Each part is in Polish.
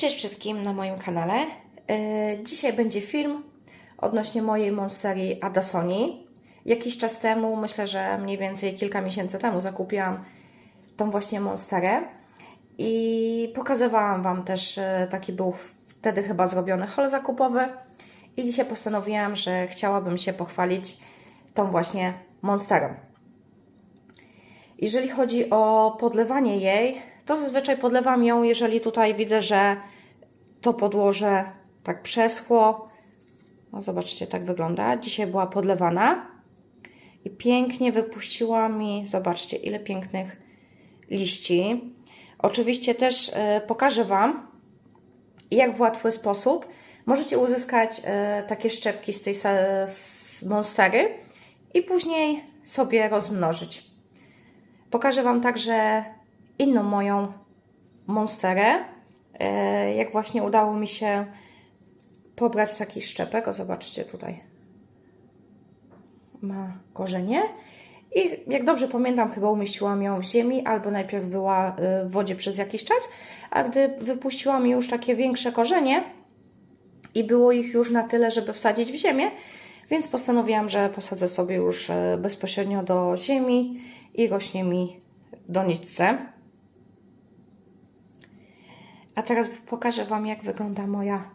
Cześć wszystkim na moim kanale. Yy, Dzisiaj będzie film odnośnie mojej monsterii Adasoni. Jakiś czas temu, myślę, że mniej więcej kilka miesięcy temu zakupiłam tą właśnie monsterę i pokazywałam Wam też, yy, taki był wtedy chyba zrobiony haul zakupowy i dzisiaj postanowiłam, że chciałabym się pochwalić tą właśnie monsterą. Jeżeli chodzi o podlewanie jej, to zazwyczaj podlewam ją, jeżeli tutaj widzę, że to podłoże tak przeschło. No zobaczcie, tak wygląda. Dzisiaj była podlewana i pięknie wypuściła mi, zobaczcie, ile pięknych liści. Oczywiście też y, pokażę Wam, jak w łatwy sposób możecie uzyskać y, takie szczepki z tej z monstery i później sobie rozmnożyć. Pokażę Wam także inną moją monsterę, jak właśnie udało mi się pobrać taki szczepek. O, zobaczcie tutaj. Ma korzenie. I jak dobrze pamiętam, chyba umieściłam ją w ziemi, albo najpierw była w wodzie przez jakiś czas, a gdy wypuściłam już takie większe korzenie i było ich już na tyle, żeby wsadzić w ziemię, więc postanowiłam, że posadzę sobie już bezpośrednio do ziemi i rośnie mi doniczce. A teraz pokażę Wam, jak wygląda moja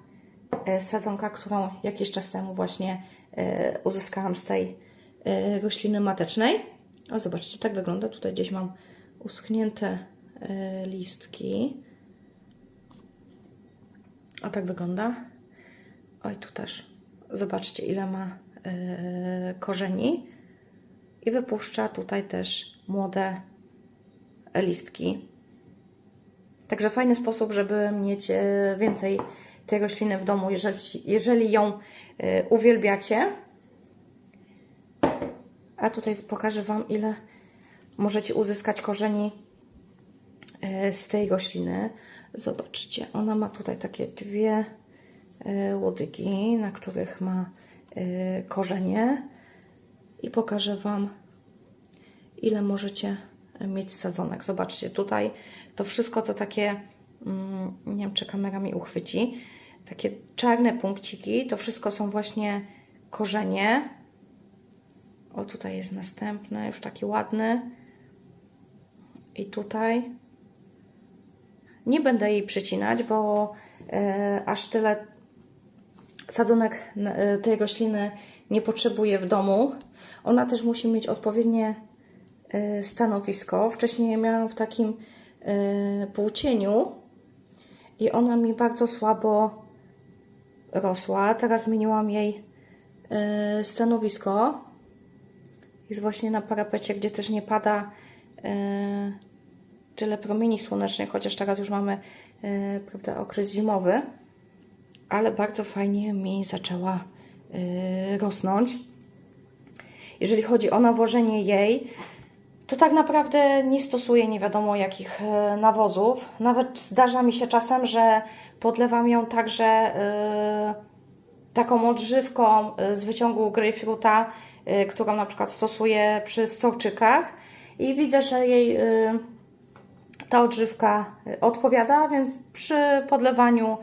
sadzonka, którą jakiś czas temu właśnie uzyskałam z tej rośliny matecznej. O, zobaczcie, tak wygląda. Tutaj gdzieś mam uschnięte listki. O, tak wygląda. Oj, tu też. Zobaczcie, ile ma korzeni. I wypuszcza tutaj też młode listki. Także fajny sposób, żeby mieć więcej tej rośliny w domu, jeżeli, jeżeli ją uwielbiacie. A tutaj pokażę Wam, ile możecie uzyskać korzeni z tej rośliny. Zobaczcie, ona ma tutaj takie dwie łodygi, na których ma korzenie. I pokażę Wam, ile możecie mieć sadzonek. Zobaczcie, tutaj to wszystko, co takie, nie wiem, czy kamera mi uchwyci, takie czarne punkciki, to wszystko są właśnie korzenie. O, tutaj jest następny, już taki ładny. I tutaj nie będę jej przycinać, bo e, aż tyle sadzonek e, tej rośliny nie potrzebuje w domu. Ona też musi mieć odpowiednie stanowisko. Wcześniej je miałam w takim e, półcieniu i ona mi bardzo słabo rosła. Teraz zmieniłam jej e, stanowisko. Jest właśnie na parapecie, gdzie też nie pada tyle promieni słonecznych, chociaż teraz już mamy prawda, okres zimowy. Ale bardzo fajnie mi zaczęła rosnąć. Jeżeli chodzi o nawożenie jej, to tak naprawdę nie stosuję nie wiadomo jakich nawozów. Nawet zdarza mi się czasem, że podlewam ją także yy, taką odżywką z wyciągu grejpfruta, yy, którą na przykład stosuję przy storczykach i widzę, że jej yy, ta odżywka odpowiada, więc przy podlewaniu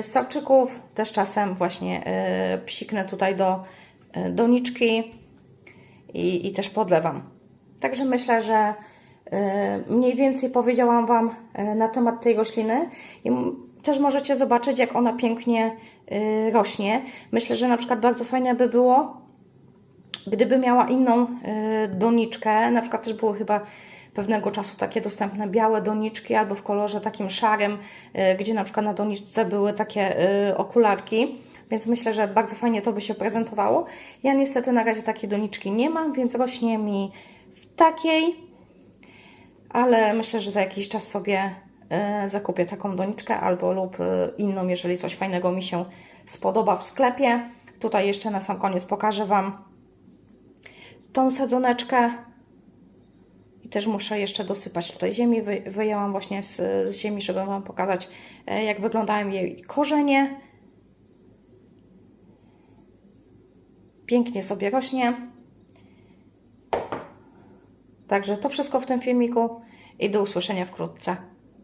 storczyków też czasem właśnie psiknę tutaj do doniczki i, i też podlewam. Także myślę, że mniej więcej powiedziałam Wam na temat tej rośliny i też możecie zobaczyć, jak ona pięknie rośnie. Myślę, że na przykład bardzo fajne by było, gdyby miała inną doniczkę, na przykład też były chyba pewnego czasu takie dostępne białe doniczki albo w kolorze takim szarym, gdzie na przykład na doniczce były takie okularki więc myślę, że bardzo fajnie to by się prezentowało. Ja niestety na razie takiej doniczki nie mam, więc rośnie mi takiej, ale myślę, że za jakiś czas sobie zakupię taką doniczkę albo lub inną, jeżeli coś fajnego mi się spodoba w sklepie. Tutaj jeszcze na sam koniec pokażę Wam tą sadzoneczkę. I też muszę jeszcze dosypać tutaj ziemi. Wyjęłam właśnie z, z ziemi, żeby Wam pokazać, jak wyglądają jej korzenie. pięknie sobie rośnie. Także to wszystko w tym filmiku i do usłyszenia wkrótce.